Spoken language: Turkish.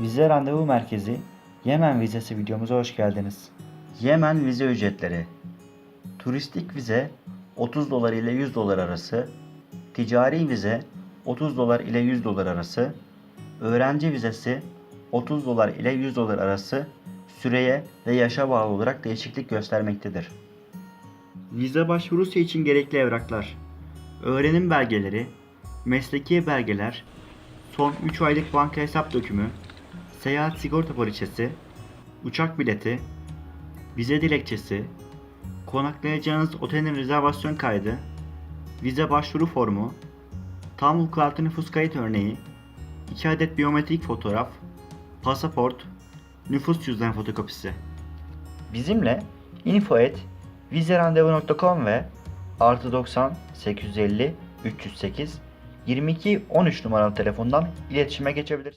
Vize Randevu Merkezi Yemen vizesi videomuza hoş geldiniz. Yemen vize ücretleri Turistik vize 30 dolar ile 100 dolar arası, ticari vize 30 dolar ile 100 dolar arası, öğrenci vizesi 30 dolar ile 100 dolar arası süreye ve yaşa bağlı olarak değişiklik göstermektedir. Vize başvurusu için gerekli evraklar Öğrenim belgeleri, mesleki belgeler, son 3 aylık banka hesap dökümü, seyahat sigorta poliçesi, uçak bileti, vize dilekçesi, konaklayacağınız otelin rezervasyon kaydı, vize başvuru formu, tam vukuatlı nüfus kayıt örneği, 2 adet biyometrik fotoğraf, pasaport, nüfus cüzdan fotokopisi. Bizimle info et vizerandevu.com ve artı 90 850 308 22 13 numaralı telefondan iletişime geçebilirsiniz.